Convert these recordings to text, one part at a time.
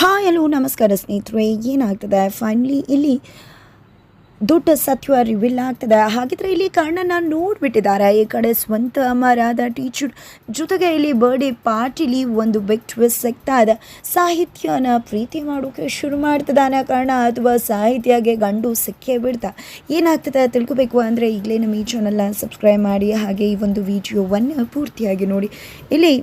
Hi hello ನಮಸ್ಕಾರ ಸ್ನೇಹಿತರೆ. ಏನಾಗ್ತದೆ? ಫೈನಲಿ ಇಲ್ಲಿ ದೊಡ್ಡ ಸತ್ಯ ರಿವೀಲ್ ಆಗ್ತದೆ. ಹಾಗಿದ್ರೆ ಇಲ್ಲಿ ಕರ್ಣನ ನೋಡ್ಬಿಟ್ಟಿದ್ದಾರೆ. ಈ ಕಡೆ ಸ್ವಂತ ಅಮರಾದ ಟೀಚರ್ ಜೊತೆಗೆ ಇಲ್ಲಿ ಬರ್ಡೇ ಪಾರ್ಟಿಲಿ ಒಂದು ಬಿಗ್ ಟ್ವಿಸ್ಟ್ ಸಿಗ್ತಾ ಇದೆ. ಸಾಹಿತ್ಯನ ಪ್ರೀತಿ ಮಾಡೋಕೆ ಶುರು ಮಾಡ್ತಿದ್ದಾನೆ ಕರ್ಣ. ಅಥವಾ ಸಾಹಿತ್ಯಗೆ ಗಂಡು ಸಿಕ್ಕೇ ಬಿಡ್ತಾ. ಏನಾಗ್ತದೆ ತಿಳ್ಕೊಬೇಕು ಅಂದರೆ ಈಗಲೇ ನಮ್ಮ ಈ ಚಾನಲ್ನ ಸಬ್ಸ್ಕ್ರೈಬ್ ಮಾಡಿ. ಹಾಗೆ ಈ ಒಂದು ವಿಡಿಯೋವನ್ನು ಪೂರ್ತಿಯಾಗಿ ನೋಡಿ. ಇಲ್ಲಿ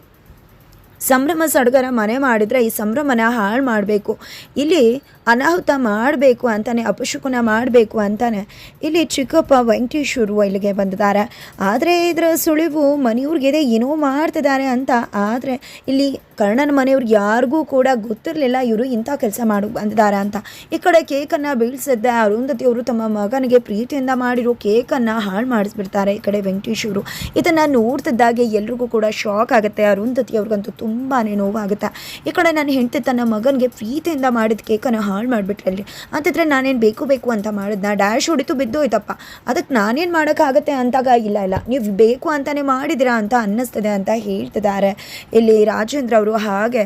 ಸಂಭ್ರಮ ಸಡಗರ ಮನೆ ಮಾಡಿದರೆ ಈ ಸಂಭ್ರಮನ ಹಾಳು ಮಾಡಬೇಕು. ಇಲ್ಲಿ ಅನಾಹುತ ಮಾಡಬೇಕು ಅಂತಾನೆ, ಅಪಶುಕುನ ಮಾಡಬೇಕು ಅಂತಾನೆ ಇಲ್ಲಿ ಚಿಕ್ಕಪ್ಪ ವೆಂಕಟೇಶ್ವರು ಇಲ್ಲಿಗೆ ಬಂದಿದ್ದಾರೆ. ಆದರೆ ಇದರ ಸುಳಿವು ಮನೆಯವ್ರಿಗಿದೆ ಏನೋ ಮಾಡ್ತಿದ್ದಾರೆ ಅಂತ ಆದರೆ ಇಲ್ಲಿ ಕರ್ಣನ ಮನೆಯವ್ರಿಗೆ ಯಾರಿಗೂ ಕೂಡ ಗೊತ್ತಿರಲಿಲ್ಲ ಇವರು ಇಂಥ ಕೆಲಸ ಮಾಡಿ ಬಂದಿದ್ದಾರೆ ಅಂತ. ಈ ಕಡೆ ಕೇಕನ್ನು ಬೀಳ್ಸಿದ್ದೆ ಅರುಂಧತಿಯವರು ತಮ್ಮ ಮಗನಿಗೆ ಪ್ರೀತಿಯಿಂದ ಮಾಡಿರೋ ಕೇಕನ್ನು ಹಾಳು ಮಾಡಿಸ್ಬಿಡ್ತಾರೆ ಈ ಕಡೆ ವೆಂಕಟೇಶ್ವರು ಇದನ್ನು ನೋಡ್ತಿದ್ದಾಗೆ ಎಲ್ರಿಗೂ ಕೂಡ ಶಾಕ್ ಆಗುತ್ತೆ. ಅರುಂಧತಿ ಅವ್ರಿಗಂತೂ ತುಂಬಾ ನೋವಾಗುತ್ತೆ. ಈ ಕಡೆ ನಾನು ಹೆಂಡತಿ ತನ್ನ ಮಗನಿಗೆ ಪ್ರೀತಿಯಿಂದ ಮಾಡಿದ ಕೇಕನ್ನು ಹಾಳು ಮಾಡಿಬಿಟ್ರಲ್ಲಿ ಅಂತಿದ್ರೆ ನಾನೇನು ಬೇಕು ಬೇಕು ಅಂತ ಮಾಡಿದ್ನ? ಡ್ಯಾಶ್ ಹೊಡಿತು ಬಿದ್ದೋಯ್ತಪ್ಪ. ಅದಕ್ಕೆ ನಾನೇನು ಮಾಡೋಕ್ಕಾಗತ್ತೆ ಅಂತಾಗ ಇಲ್ಲ ಇಲ್ಲ. ನೀವು ಬೇಕು ಅಂತಲೇ ಮಾಡಿದಿರಾ ಅಂತ ಅನ್ನಿಸ್ತದೆ ಅಂತ ಹೇಳ್ತಿದ್ದಾರೆ. ಇಲ್ಲಿ ರಾಜೇಂದ್ರ ಅವರು ಹಾಗೆ.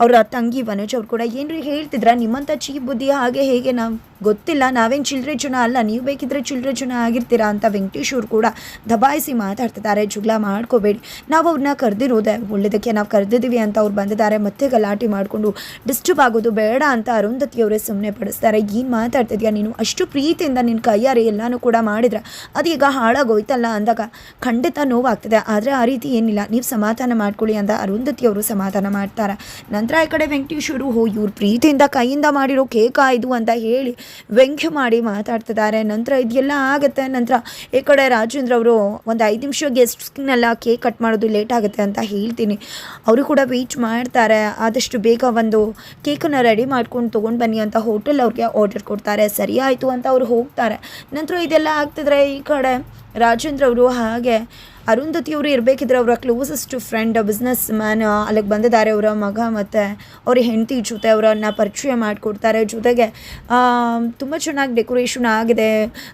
ಅವರ ತಂಗಿ ವನಜ್ ಅವ್ರು ಕೂಡ ಏನ್ರಿ ಹೇಳ್ತಿದ್ರ? ನಿಮ್ಮಂಥ ಚೀಪ್ ಬುದ್ಧಿ ಹಾಗೆ ಹೇಗೆ ನಾವು ಗೊತ್ತಿಲ್ಲ. ನಾವೇನು ಚಿಲ್ಡ್ರೆ ಜನ ಅಲ್ಲ, ನೀವು ಬೇಕಿದ್ರೆ ಚಿಲ್ಡ್ರೆ ಜನ ಆಗಿರ್ತೀರಾ ಅಂತ ವೆಂಕಟೇಶ್ ಅವ್ರು ಕೂಡ ದಬಾಯಿಸಿ ಮಾತಾಡ್ತಿದ್ದಾರೆ. ಜುಗ್ಲ ಮಾಡ್ಕೋಬೇಡಿ. ನಾವು ಅವ್ರನ್ನ ಕರೆದಿರೋದೆ ಒಳ್ಳೆಯದಕ್ಕೆ ನಾವು ಕರೆದಿದ್ದೀವಿ ಅಂತ ಅವ್ರು ಬಂದಿದ್ದಾರೆ. ಮತ್ತೆ ಗಲಾಟೆ ಮಾಡಿಕೊಂಡು ಡಿಸ್ಟರ್ಬ್ ಆಗೋದು ಬೇಡ ಅಂತ ಅರುಂಧತಿ ಅವರೇ ಸುಮ್ಮನೆ ಪಡಿಸ್ತಾರೆ ಏನು ಮಾತಾಡ್ತಿದ್ಯಾ ನೀನು? ಅಷ್ಟು ಪ್ರೀತಿಯಿಂದ ನಿನ್ನ ಕೈಯಾರೆ ಎಲ್ಲನೂ ಕೂಡ ಮಾಡಿದ್ರೆ ಅದೀಗ ಹಾಳಾಗೋಯ್ತಲ್ಲ ಅಂದಾಗ ಖಂಡಿತ ನೋವಾಗ್ತದೆ. ಆದರೆ ಆ ರೀತಿ ಏನಿಲ್ಲ. ನೀವು ಸಮಾಧಾನ ಮಾಡ್ಕೊಳ್ಳಿ ಅಂತ ಅರುಂಧತಿ ಅವರು ಸಮಾಧಾನ ಮಾಡ್ತಾರೆ. ನಂತರ ಈ ಕಡೆ ವೆಂಕಟೇಶ್ವರು ಹೋ ಇವ್ರ ಪ್ರೀತಿಯಿಂದ ಕೈಯಿಂದ ಮಾಡಿರೋ ಕೇಕ ಇದು ಅಂತ ಹೇಳಿ ವ್ಯಂಗ್ಯ ಮಾಡಿ ಮಾತಾಡ್ತಿದ್ದಾರೆ. ನಂತರ ಇದೆಲ್ಲ ಆಗುತ್ತೆ. ನಂತರ ಈ ಕಡೆ ರಾಜೇಂದ್ರ ಅವರು ಒಂದು ಐದು ನಿಮಿಷ ಗೆಸ್ಟ್ಸ್ನೆಲ್ಲ ಕೇಕ್ ಕಟ್ ಮಾಡೋದು ಲೇಟ್ ಆಗುತ್ತೆ ಅಂತ ಹೇಳ್ತೀನಿ. ಅವರು ಕೂಡ ವೆಯ್ಟ್ ಮಾಡ್ತಾರೆ. ಆದಷ್ಟು ಬೇಗ ಒಂದು ಕೇಕನ್ನು ರೆಡಿ ಮಾಡ್ಕೊಂಡು ತೊಗೊಂಡು ಬನ್ನಿ ಅಂತ ಹೋಟೆಲ್ ಅವ್ರಿಗೆ ಆರ್ಡರ್ ಕೊಡ್ತಾರೆ. ಸರಿ ಆಯಿತು ಅಂತ ಅವ್ರು ಹೋಗ್ತಾರೆ. ನಂತರ ಇದೆಲ್ಲ ಆಗ್ತಿದ್ರೆ ಈ ಕಡೆ ರಾಜೇಂದ್ರ ಅವರು ಹಾಗೆ ಅರುಂಧತಿ ಅವರು ಇರಬೇಕಿದ್ರೆ ಅವರ ಕ್ಲೋಸೆಸ್ಟ್ ಫ್ರೆಂಡ್ ಬಿಸ್ನೆಸ್ ಮ್ಯಾನ್ ಅಲ್ಲಿಗೆ ಬಂದಿದ್ದಾರೆ ಅವರ ಮಗ ಮತ್ತು ಅವ್ರ ಹೆಂಡತಿ ಜೊತೆ ಅವರನ್ನು ಪರಿಚಯ ಮಾಡಿಕೊಡ್ತಾರೆ. ಜೊತೆಗೆ ತುಂಬ ಚೆನ್ನಾಗಿ ಡೆಕೋರೇಷನ್ ಆಗಿದೆ.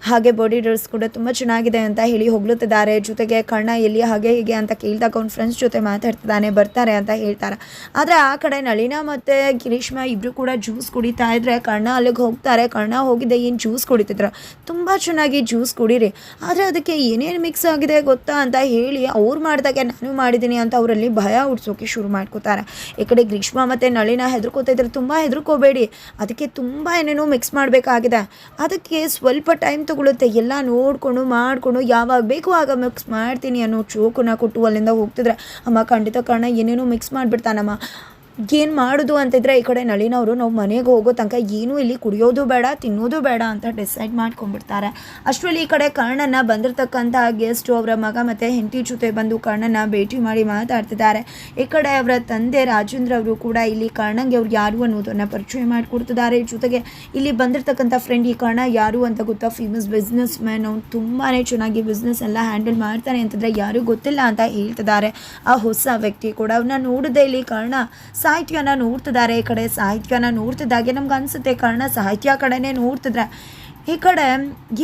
ಹಾಗೆ ಬಾಡಿ ಡ್ರೆಸ್ ಕೂಡ ತುಂಬ ಚೆನ್ನಾಗಿದೆ ಅಂತ ಹೇಳಿ ಹೊಗಳುತ್ತಿದ್ದಾರೆ. ಜೊತೆಗೆ ಕಣ್ಣ ಎಲ್ಲಿ, ಹಾಗೆ ಹೀಗೆ ಅಂತ ಕೇಳಿದಾಗ ಅವ್ನ ಫ್ರೆಂಡ್ಸ್ ಜೊತೆ ಮಾತಾಡ್ತಿದ್ದಾನೆ, ಬರ್ತಾರೆ ಅಂತ ಹೇಳ್ತಾರೆ. ಆದರೆ ಆ ಕಡೆ ನಳಿನ ಮತ್ತು ಗಿರೀಶ್ಮ ಇಬ್ಬರು ಕೂಡ ಜ್ಯೂಸ್ ಕುಡಿತಾ ಇದ್ರೆ ಕಣ್ಣ ಅಲ್ಲಿಗೆ ಹೋಗ್ತಾರೆ. ಕಣ್ಣ ಹೋಗಿದ್ದೆ ಏನು ಜ್ಯೂಸ್ ಕುಡಿತಿದ್ರು? ತುಂಬ ಚೆನ್ನಾಗಿ ಜ್ಯೂಸ್ ಕುಡೀರಿ. ಆದರೆ ಅದಕ್ಕೆ ಏನೇನು ಮಿಕ್ಸ್ ಆಗಿದೆ ಗೊತ್ತಾ ಅಂತ ಹೇಳಿ, ಅವ್ರು ಮಾಡಿದಾಗೆ ನಾನು ಮಾಡಿದ್ದೀನಿ ಅಂತ ಅವರಲ್ಲಿ ಭಯ ಹುಡ್ಸೋಕೆ ಶುರು ಮಾಡ್ಕೋತಾರೆ. ಈ ಕಡೆ ಗ್ರೀಷ್ಮ ಮತ್ತು ನಳಿನ ಹೆದರ್ಕೋತಾ ಇದ್ರೆ ತುಂಬ ಹೆದರ್ಕೋಬೇಡಿ. ಅದಕ್ಕೆ ತುಂಬ ಏನೇನೋ ಮಿಕ್ಸ್ ಮಾಡಬೇಕಾಗಿದೆ. ಅದಕ್ಕೆ ಸ್ವಲ್ಪ ಟೈಮ್ ತಗೊಳುತ್ತೆ. ಎಲ್ಲ ನೋಡಿಕೊಂಡು, ಮಾಡಿಕೊಂಡು, ಯಾವಾಗ ಬೇಕು ಆಗ ಮಿಕ್ಸ್ ಮಾಡ್ತೀನಿ ಅನ್ನೋ ಚೋಕನ್ನ ಕೊಟ್ಟು ಅಲ್ಲಿಂದ ಹೋಗ್ತಿದ್ರೆ, ಅಮ್ಮ ಖಂಡಿತ ಕಾರಣ ಏನೇನೋ ಮಿಕ್ಸ್ ಮಾಡಿಬಿಡ್ತಾನಮ್ಮ. ಏನು ಮಾಡೋದು ಅಂತಿದ್ರೆ ಈ ಕಡೆ ನಳಿನವರು ನಾವು ಮನೆಗೆ ಹೋಗೋ ತನಕ ಏನೂ ಇಲ್ಲಿ ಕುಡಿಯೋದು ಬೇಡ, ತಿನ್ನೋದು ಬೇಡ ಅಂತ ಡಿಸೈಡ್ ಮಾಡ್ಕೊಂಡ್ಬಿಡ್ತಾರೆ. ಅಷ್ಟರಲ್ಲಿ ಈ ಕಡೆ ಕರ್ಣನ ಬಂದಿರತಕ್ಕಂಥ ಗೆಸ್ಟು ಅವರ ಮಗ ಮತ್ತು ಹೆಂಡತಿ ಜೊತೆ ಬಂದು ಕರ್ಣನ ಭೇಟಿ ಮಾಡಿ ಮಾತಾಡ್ತಿದ್ದಾರೆ. ಈ ಕಡೆ ಅವರ ತಂದೆ ರಾಜೇಂದ್ರ ಅವರು ಕೂಡ ಇಲ್ಲಿ ಕರ್ಣಂಗೆ ಅವ್ರು ಯಾರು ಅನ್ನೋದನ್ನು ಪರಿಚಯ ಮಾಡಿಕೊಡ್ತಿದ್ದಾರೆ. ಜೊತೆಗೆ ಇಲ್ಲಿ ಬಂದಿರತಕ್ಕಂಥ ಫ್ರೆಂಡ್ ಈ ಕರ್ಣ ಯಾರು ಅಂತ ಗೊತ್ತಾ? ಫೇಮಸ್ ಬಿಸ್ನೆಸ್ ಮ್ಯಾನ್ ಅವ್ನು ತುಂಬಾ ಚೆನ್ನಾಗಿ ಬಿಸ್ನೆಸ್ ಎಲ್ಲ ಹ್ಯಾಂಡಲ್ ಮಾಡ್ತಾನೆ ಅಂತಂದರೆ ಯಾರಿಗೂ ಗೊತ್ತಿಲ್ಲ ಅಂತ ಹೇಳ್ತಿದ್ದಾರೆ. ಆ ಹೊಸ ವ್ಯಕ್ತಿ ಕೂಡ ಅವನ್ನ ನೋಡಿದೆ ಇಲ್ಲಿ ಕರ್ಣ ಸಾಹಿತ್ಯನ ನೋಡ್ತಿದ್ದಾರೆ ಈ ಕಡೆ ಸಾಹಿತ್ಯನ ನೋಡ್ತಿದ್ದಾಗೆ ನಮ್ಗೆ ಅನಿಸುತ್ತೆ ಕಾರಣ ಸಾಹಿತ್ಯ ಕಡೆನೇ ನೋಡ್ತಿದ್ರೆ ಈ ಕಡೆ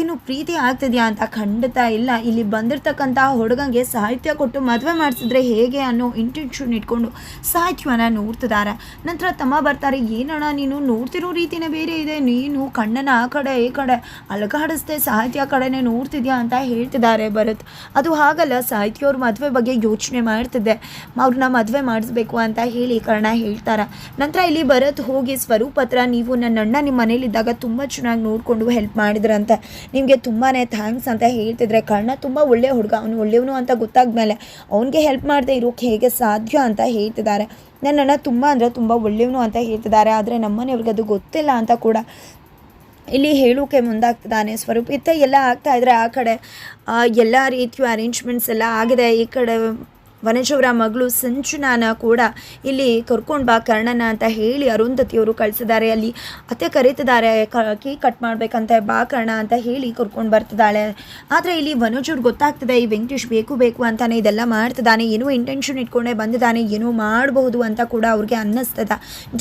ಏನು ಪ್ರೀತಿ ಆಗ್ತಿದೆಯಾ ಅಂತ ಖಂಡಿತ ಇಲ್ಲ. ಇಲ್ಲಿ ಬಂದಿರತಕ್ಕಂಥ ಹುಡುಗಂಗೆ ಸಾಹಿತ್ಯ ಕೊಟ್ಟು ಮದುವೆ ಮಾಡಿಸಿದ್ರೆ ಹೇಗೆ ಅನ್ನೋ ಇಂಟೆನ್ಷನ್ ಇಟ್ಕೊಂಡು ಸಾಹಿತ್ಯನ ನೋಡ್ತಿದ್ದಾರೆ ನಂತರ ತಮ್ಮ ಬರ್ತಾರೆ, ಏನಣ್ಣ ನೀನು ನೋಡ್ತಿರೋ ರೀತಿನೇ ಬೇರೆ ಇದೆ. ನೀನು ಕಣ್ಣನ ಆ ಕಡೆ, ಈ ಕಡೆ ಅಲಗಾಡಿಸ್ದೆ ಸಾಹಿತ್ಯ ಕಡೆನೇ ನೋಡ್ತಿದ್ಯಾ ಅಂತ ಹೇಳ್ತಿದ್ದಾರೆ ಭರತ್. ಅದು ಹಾಗಲ್ಲ ಸಾಹಿತ್ಯ ಅವ್ರ ಮದುವೆ ಬಗ್ಗೆ ಯೋಚನೆ ಮಾಡ್ತಿದ್ದೆ. ಅವ್ರನ್ನ ಮದುವೆ ಮಾಡಿಸ್ಬೇಕು ಅಂತ ಹೇಳಿ ಕರ್ಣ ಹೇಳ್ತಾರೆ. ನಂತರ ಇಲ್ಲಿ ಭರತ್ ಹೋಗಿ ಸ್ವರೂಪ್ ಹತ್ರ ನೀವು ನನ್ನ ಅಣ್ಣ ನಿಮ್ಮ ಮನೇಲಿದ್ದಾಗ ತುಂಬ ಚೆನ್ನಾಗಿ ನೋಡಿಕೊಂಡು ಹೆಲ್ಪ್ ಮಾಡಿದ್ರಂತ ನಿಮಗೆ ತುಂಬಾ ಥ್ಯಾಂಕ್ಸ್ ಅಂತ ಹೇಳ್ತಿದ್ರೆ. ಕರ್ಣ ತುಂಬ ಒಳ್ಳೆಯ ಹುಡುಗ, ಅವನು ಒಳ್ಳೆಯವನು ಅಂತ ಗೊತ್ತಾದ್ಮೇಲೆ ಅವನಿಗೆ ಹೆಲ್ಪ್ ಮಾಡದೆ ಇರೋಕ್ಕೆ ಹೇಗೆ ಸಾಧ್ಯ ಅಂತ ಹೇಳ್ತಿದ್ದಾರೆ ನನ್ನ ಅಣ್ಣ ತುಂಬ ಅಂದರೆ ತುಂಬ ಒಳ್ಳೆಯವನು ಅಂತ ಹೇಳ್ತಿದ್ದಾರೆ ಆದರೆ ನಮ್ಮನೆಯವ್ರಿಗೆ ಅದು ಗೊತ್ತಿಲ್ಲ ಅಂತ ಕೂಡ ಇಲ್ಲಿ ಹೇಳೋಕೆ ಮುಂದಾಗ್ತಿದ್ದಾನೆ. ಇತ್ತ ಎಲ್ಲ ಆಗ್ತಾ ಇದ್ರೆ ಆ ಕಡೆ ಎಲ್ಲ ರೀತಿಯ ಅರೇಂಜ್ಮೆಂಟ್ಸ್ ಎಲ್ಲ ಆಗಿದೆ. ಈ ಕಡೆ ವನಜವರ ಮಗಳು ಸಂಚುನಾನ ಕೂಡ ಇಲ್ಲಿ ಕರ್ಕೊಂಡು ಬಾ ಕರ್ಣನ ಅಂತ ಹೇಳಿ ಅರುಂಧತಿಯವರು ಕಳಿಸಿದ್ದಾರೆ. ಅಲ್ಲಿ ಅತ್ತೆ ಕರೀತಿದ್ದಾರೆ ಕೇಕ್ ಕಟ್ ಮಾಡ್ಬೇಕಂತ, ಬಾ ಕರ್ಣ ಅಂತ ಹೇಳಿ ಕರ್ಕೊಂಡು ಬರ್ತಿದ್ದಾಳೆ. ಆದರೆ ಇಲ್ಲಿ ವನಜವ್ರು ಗೊತ್ತಾಗ್ತದೆ, ಈ ವೆಂಕಟೇಶ್ ಬೇಕು ಬೇಕು ಅಂತಾನೆ ಇದೆಲ್ಲ ಮಾಡ್ತಿದ್ದಾನೆ. ಏನೋ ಇಂಟೆನ್ಷನ್ ಇಟ್ಕೊಂಡೇ ಬಂದಿದ್ದಾನೆ, ಏನೋ ಮಾಡಬಹುದು ಅಂತ ಕೂಡ ಅವ್ರಿಗೆ ಅನ್ನಿಸ್ತದ.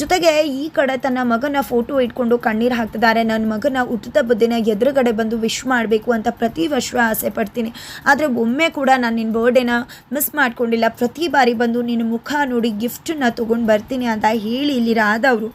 ಜೊತೆಗೆ ಈ ಕಡೆ ತನ್ನ ಮಗನ ಫೋಟೋ ಇಟ್ಕೊಂಡು ಕಣ್ಣೀರು ಹಾಕ್ತಿದ್ದಾರೆ. ನನ್ನ ಮಗನ ಹುಟ್ಟಿದ ಬುದ್ಧಿನ ಎದುರುಗಡೆ ಬಂದು ವಿಶ್ ಮಾಡಬೇಕು ಅಂತ ಪ್ರತಿ ವರ್ಷ ಆಸೆ ಪಡ್ತೀನಿ. ಆದರೆ ಒಮ್ಮೆ ಕೂಡ ನಾನು ನಿನ್ನ ಬರ್ಡೇನ ಮಿಸ್ ಮಾಡ್ಕೊಂಡಿಲ್ಲ ಪ್ರತಿ ಬಾರಿ ಬಂದು ನಿನ್ನ ಮುಖ ನೋಡಿ ಗಿಫ್ಟನ್ನ ತೊಗೊಂಡು ಬರ್ತೀನಿ ಅಂತ ಹೇಳಿ ಇಲ್ಲಿ ರಾಧವರು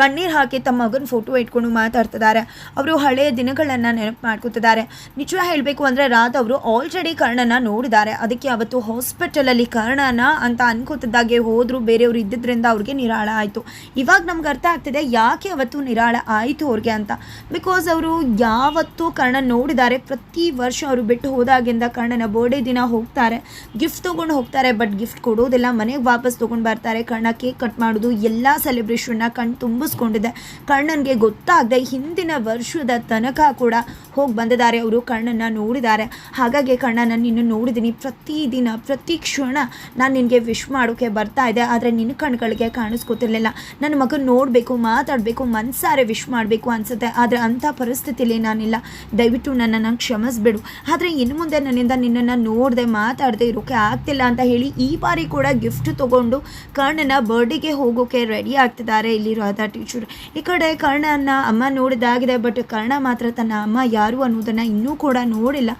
ಕಣ್ಣೀರು ಹಾಕಿ ತಮ್ಮ ಮಗನ ಫೋಟೋ ಇಟ್ಕೊಂಡು ಮಾತಾಡ್ತಿದ್ದಾರೆ. ಅವರು ಹಳೆಯ ದಿನಗಳನ್ನು ನೆನಪು ಮಾಡ್ಕೊತಿದ್ದಾರೆ. ನಿಜ ಹೇಳಬೇಕು ಅಂದರೆ ರಾಧ್ ಅವರು ಆಲ್ರೆಡಿ ಕರ್ಣನ ನೋಡಿದ್ದಾರೆ. ಅದಕ್ಕೆ ಅವತ್ತು ಹಾಸ್ಪಿಟಲಲ್ಲಿ ಕರ್ಣನ ಅಂತ ಅನ್ಕೋತಿದ್ದಾಗೆ ಹೋದ್ರು, ಬೇರೆಯವರು ಇದ್ದಿದ್ದರಿಂದ ಅವ್ರಿಗೆ ನಿರಾಳ ಆಯಿತು. ಇವಾಗ ನಮ್ಗೆ ಅರ್ಥ ಆಗ್ತಿದೆ ಯಾಕೆ ಅವತ್ತು ನಿರಾಳ ಆಯಿತು ಅವ್ರಿಗೆ ಅಂತ. ಬಿಕಾಸ್ ಅವರು ಯಾವತ್ತೂ ಕರ್ಣ ನೋಡಿದ್ದಾರೆ. ಪ್ರತಿ ವರ್ಷ ಅವರು ಬಿಟ್ಟು ಹೋದಾಗಿಂದ ಕರ್ಣನ ಬರ್ಡೇ ದಿನ ಹೋಗ್ತಾರೆ. ಗಿಫ್ಟ್ ತೊಗೊಂಡು ಹೋಗ್ತಾರೆ ಬಟ್ ಗಿಫ್ಟ್ ಕೊಡೋದಿಲ್ಲ. ಮನೆಗೆ ವಾಪಸ್ ತೊಗೊಂಡು ಬರ್ತಾರೆ. ಕರ್ಣ ಕೇಕ್ ಕಟ್ ಮಾಡೋದು, ಎಲ್ಲ ಸೆಲೆಬ್ರೇಷನ್ನ ಕಣ್ ತುಂಬಿಸ್ಕೊಂಡಿದೆ ಕರ್ಣನ್ಗೆ ಗೊತ್ತಾಗದೆ ಹಿಂದಿನ ವರ್ಷದ ತನಕ ಕೂಡ ಹೋಗಿ ಬಂದಿದ್ದಾರೆ. ಅವರು ಕರ್ಣನ ನೋಡಿದ್ದಾರೆ. ಹಾಗಾಗಿ ಕರ್ಣನ ನಿನ್ನ ನೋಡಿದ್ದೀನಿ. ಪ್ರತಿದಿನ, ಪ್ರತಿ ಕ್ಷಣ ನಾನು ನಿನಗೆ ವಿಶ್ ಮಾಡೋಕ್ಕೆ ಬರ್ತಾ ಇದೆ ಆದರೆ ನಿನ್ನ ಕಣ್ಗಳಿಗೆ ಕಾಣಿಸ್ಕೊತಿರ್ಲಿಲ್ಲ. ನನ್ನ ಮಗನ ನೋಡಬೇಕು, ಮಾತಾಡಬೇಕು, ಮನ್ಸಾರೆ ವಿಶ್ ಮಾಡಬೇಕು ಅನಿಸುತ್ತೆ. ಆದರೆ ಅಂಥ ಪರಿಸ್ಥಿತಿಲಿ ನಾನಿಲ್ಲ. ದಯವಿಟ್ಟು ನನ್ನನ್ನು ಕ್ಷಮಿಸ್ಬಿಡು. ಆದರೆ ಇನ್ನು ಮುಂದೆ ನನ್ನಿಂದ ನಿನ್ನನ್ನು ನೋಡದೆ, ಮಾತಾಡದೆ ಇರೋಕ್ಕೆ ಆಗ್ತಿಲ್ಲ ಅಂತ ಹೇಳಿ ಈ ಬಾರಿ ಕೂಡ ಗಿಫ್ಟ್ ತೊಗೊಂಡು ಕರ್ಣನ ಬರ್ಡೇಗೆ ಹೋಗೋಕೆ ರೆಡಿ ಆಗ್ತಿದ್ದಾರೆ. ಇಲ್ಲಿರೋ ಟೀಚರ್ ಈ ಕಡೆ ಕರ್ಣನ ಅಮ್ಮ ನೋಡಿದಾಗಿದೆ ಬಟ್ ಕರ್ಣ ಮಾತ್ರ ತನ್ನ ಅಮ್ಮ ಯಾರು ಅನ್ನೋದನ್ನು ಇನ್ನೂ ಕೂಡ ನೋಡಿಲ್ಲ.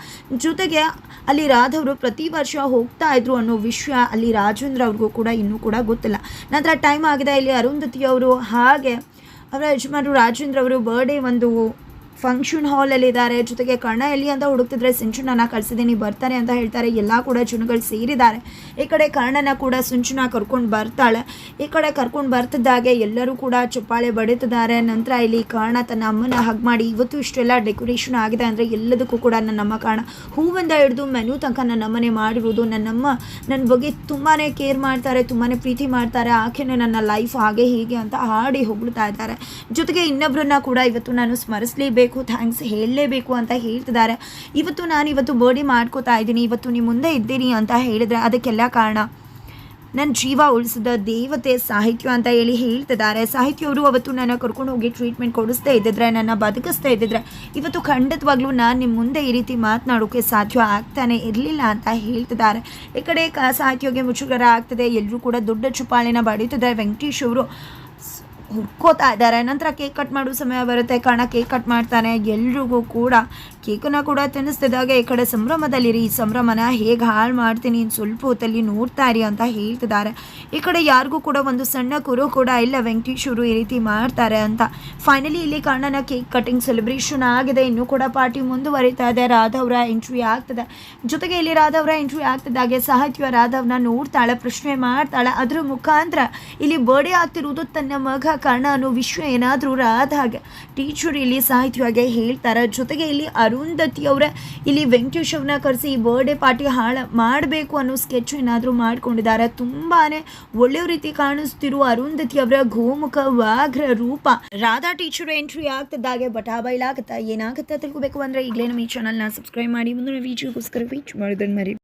ಜೊತೆಗೆ ಅಲ್ಲಿ ರಾಧವರು ಪ್ರತಿ ವರ್ಷ ಹೋಗ್ತಾ ಇದ್ರು ಅನ್ನೋ ವಿಷಯ ಅಲ್ಲಿ ರಾಜೇಂದ್ರ ಅವ್ರಿಗೂ ಕೂಡ ಇನ್ನೂ ಕೂಡ ಗೊತ್ತಿಲ್ಲ. ನಂತರ ಟೈಮ್ ಆಗಿದೆ, ಇಲ್ಲಿ ಅರುಂಧತಿ ಅವರು ಹಾಗೆ ಅವರ ಯಜಮಾನರು ರಾಜೇಂದ್ರ ಅವರು ಬರ್ಡೇ ಒಂದು ಫಂಕ್ಷನ್ ಹಾಲಲ್ಲಿ ಇದ್ದಾರೆ. ಜೊತೆಗೆ ಕರ್ಣ ಎಲ್ಲಿ ಅಂತ ಹುಡುಕ್ತಿದ್ರೆ ಸಿಂಚುನನ್ನ ಕಳಿಸಿದ್ದೀನಿ, ಬರ್ತಾರೆ ಅಂತ ಹೇಳ್ತಾರೆ. ಎಲ್ಲ ಕೂಡ ಜನಗಳು ಸೇರಿದ್ದಾರೆ. ಈ ಕಡೆ ಕರ್ಣನ ಕೂಡ ಸಿಂಚುನ ಕರ್ಕೊಂಡು ಬರ್ತಾಳೆ. ಈ ಕಡೆ ಕರ್ಕೊಂಡು ಬರ್ತಿದ್ದಾಗೆ ಎಲ್ಲರೂ ಕೂಡ ಚಪ್ಪಾಳೆ ಬಡಿತಿದ್ದಾರೆ. ನಂತರ ಇಲ್ಲಿ ಕರ್ಣ ತನ್ನ ಅಮ್ಮನ ಹಗ್ ಮಾಡಿ, ಇವತ್ತು ಇಷ್ಟೆಲ್ಲ ಡೆಕೋರೇಷನ್ ಆಗಿದೆ ಅಂದರೆ ಎಲ್ಲದಕ್ಕೂ ಕೂಡ ನನ್ನಮ್ಮ ಕಾರಣ. ಹೂವಿಂದ ಹಿಡಿದು ಮೆನು ತನಕ ನನ್ನಮ್ಮನೆ ಮಾಡಿರೋದು. ನನ್ನಮ್ಮ ನನ್ನ ಬಗ್ಗೆ ತುಂಬಾ ಕೇರ್ ಮಾಡ್ತಾರೆ ತುಂಬಾ ಪ್ರೀತಿ ಮಾಡ್ತಾರೆ. ಆಕೆನೇ ನನ್ನ ಲೈಫ್ ಹಾಗೆ ಹೀಗೆ ಅಂತ ಹಾಡಿ ಹೊಗಳ್ತಾ ಇದ್ದಾರೆ. ಜೊತೆಗೆ ಇನ್ನೊಬ್ಬರನ್ನ ಕೂಡ ಇವತ್ತು ನಾನು ಸ್ಮರಿಸಲೇಬೇಕು. ಥ್ಯಾಂಕ್ಸ್ ಹೇಳಲೇಬೇಕು ಅಂತ ಹೇಳ್ತಿದ್ದಾರೆ. ಇವತ್ತು ನಾನು ಇವತ್ತು ಬರ್ಡೇ ಮಾಡ್ಕೋತಾ ಇದ್ದೀನಿ, ಇವತ್ತು ನಿಮ್ಮ ಮುಂದೆ ಇದ್ದೀನಿ ಅಂತ ಹೇಳಿದರೆ ಅದಕ್ಕೆಲ್ಲ ಕಾರಣ ನನ್ನ ಜೀವ ಉಳಿಸಿದ ದೇವತೆ ಸಾಹಿತ್ಯ ಅಂತ ಹೇಳಿ ಹೇಳ್ತಿದ್ದಾರೆ. ಸಾಹಿತ್ಯವರು ಅವತ್ತು ನನ್ನ ಕರ್ಕೊಂಡು ಹೋಗಿ ಟ್ರೀಟ್ಮೆಂಟ್ ಕೊಡಿಸ್ತಾ ಇದ್ದಿದ್ರೆ, ನನ್ನ ಬದುಕಿಸ್ತಾ ಇದ್ದಿದ್ರೆ, ಇವತ್ತು ಖಂಡಿತವಾಗ್ಲೂ ನಾನು ನಿಮ್ಮ ಮುಂದೆ ಈ ರೀತಿ ಮಾತನಾಡೋಕ್ಕೆ ಸಾಧ್ಯ ಆಗ್ತಾನೆ ಇರಲಿಲ್ಲ ಅಂತ ಹೇಳ್ತಿದ್ದಾರೆ. ಈ ಕಡೆ ಕ ಸಾಹಿತ್ಯಗೆ ಮುಜುಗರ ಆಗ್ತದೆ. ಎಲ್ಲರೂ ಕೂಡ ದೊಡ್ಡ ಚುಪಾಳಿನ ಬಡೀತಿದ್ದಾರೆ. ವೆಂಕಟೇಶ್ ಅವರು ಹುಡ್ಕೋತಾ ಇದ್ದಾರೆ ನಂತರ ಕೇಕ್ ಕಟ್ ಮಾಡೋ ಸಮಯ ಬರುತ್ತೆ. ಕಾರಣ ಕೇಕ್ ಕಟ್ ಮಾಡ್ತಾನೆ. ಎಲ್ರಿಗೂ ಕೂಡ ಕೇಕನ್ನು ಕೂಡ ತಿನ್ನಿಸ್ತಿದ್ದಾಗ ಈ ಕಡೆ ಸಂಭ್ರಮದಲ್ಲಿರಿ. ಈ ಸಂಭ್ರಮನ ಹೇಗೆ ಹಾಳು ಮಾಡ್ತೀನಿ ಸ್ವಲ್ಪ ಹೊತ್ತಲ್ಲಿ ನೋಡ್ತಾ ಇರಿ ಅಂತ ಹೇಳ್ತಿದ್ದಾರೆ. ಈ ಕಡೆ ಯಾರಿಗೂ ಕೂಡ ಒಂದು ಸಣ್ಣ ಕುರು ಕೂಡ ಇಲ್ಲ. ವೆಂಕಟೇಶ್ವರು ಈ ರೀತಿ ಮಾಡ್ತಾರೆ ಅಂತ. ಫೈನಲಿ ಇಲ್ಲಿ ಕಣ್ಣನ ಕೇಕ್ ಕಟಿಂಗ್ ಸೆಲೆಬ್ರೇಷನ್ ಆಗಿದೆ. ಇನ್ನೂ ಕೂಡ ಪಾರ್ಟಿ ಮುಂದುವರಿತಾ ಇದೆ. ರಾಧವ್ರ ಎಂಟ್ರಿ ಆಗ್ತದೆ. ಜೊತೆಗೆ ಇಲ್ಲಿ ರಾಧವ್ರ ಎಂಟ್ರಿ ಆಗ್ತಿದ್ದಾಗೆ ಸಾಹಿತ್ಯ ರಾಧವ್ನ ನೋಡ್ತಾಳೆ, ಪ್ರಶ್ನೆ ಮಾಡ್ತಾಳೆ. ಅದ್ರ ಮುಖಾಂತರ ಇಲ್ಲಿ ಬರ್ಡೇ ಆಗ್ತಿರುವುದು ತನ್ನ ಮಗ ಕರ್ಣ ಅನ್ನೋ ವಿಷಯ ಏನಾದರೂ ರಾಧಾಗೆ ಟೀಚರ್ ಇಲ್ಲಿ ಸಾಹಿತ್ಯವಾಗಿ ಹೇಳ್ತಾರೆ. ಜೊತೆಗೆ ಇಲ್ಲಿ ಅರುಂಧತಿ ಅವರ, ಇಲ್ಲಿ ವೆಂಕಟೇಶ್ ಕರೆಸಿ ಈ ಬರ್ಡೇ ಪಾರ್ಟಿ ಹಾಳ ಮಾಡಬೇಕು ಅನ್ನೋ ಸ್ಕೆಚ್ ಏನಾದರೂ ಮಾಡ್ಕೊಂಡಿದ್ದಾರೆ. ತುಂಬಾ ಒಳ್ಳೆಯ ರೀತಿ ಕಾಣಿಸ್ತಿರುವ ಅರುಂಧತಿ ಅವರ ಗೋಮುಖ ವ್ಯಾಘ್ರ ರೂಪ. ರಾಧಾ ಟೀಚರ್ ಎಂಟ್ರಿ ಆಗ್ತಿದ್ದಾಗೆ ಬಟಾಬೈಲ್ ಬೈಲಾಗತ್ತಾ ಏನಾಗುತ್ತಾ ತಿಳ್ಕೊಬೇಕು ಅಂದರೆ ಈಗಲೇ ನಮ್ಮ ಈ ಚಾನಲ್ನ ಸಬ್ಸ್ಕ್ರೈಬ್ ಮಾಡಿ. ಮುಂದಿನ ವೀಡಿಯೋಗೋಸ್ಕರ ವೀಚ್ ಮಾಡೋದನ್ನು ಮರಿ?